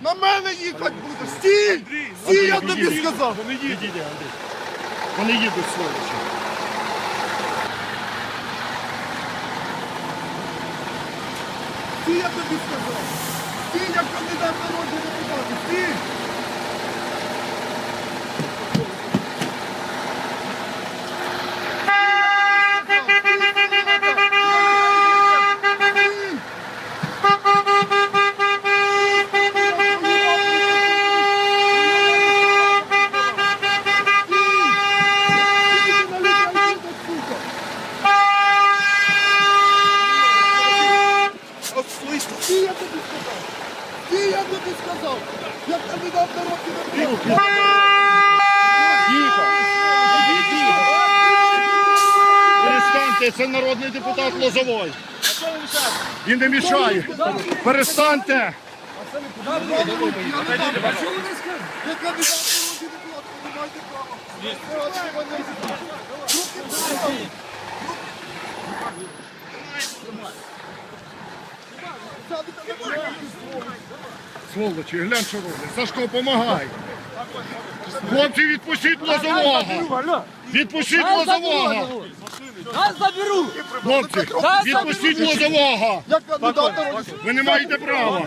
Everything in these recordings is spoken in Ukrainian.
На мене їхати буде. Стій! Стій, я тобі сказав. Вони їдуть, Андрій. Вони їдуть сволочі. Стій, я тобі сказав. Стій, як кандидат в народні депутати. Стій! От слышно, Стій, я тобі сказав. Стій, я тобі сказав. Як кандидат в народні депутати. Тихо. Перестаньте, це народний депутат Лозовой. Він не мішає. Перестаньте. Я не дам. В народні депутати, ви маєте права. Ви маєте права. Руки вперед. Сядете на мене. Сволочі, глянь, що роблять. Сашко, помагай. Хлопці, відпустіть Лозового. Відпустіть Лозового. Нас заберу! Хлопці, відпустіть Лозового. Ви не маєте права.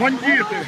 Бандити.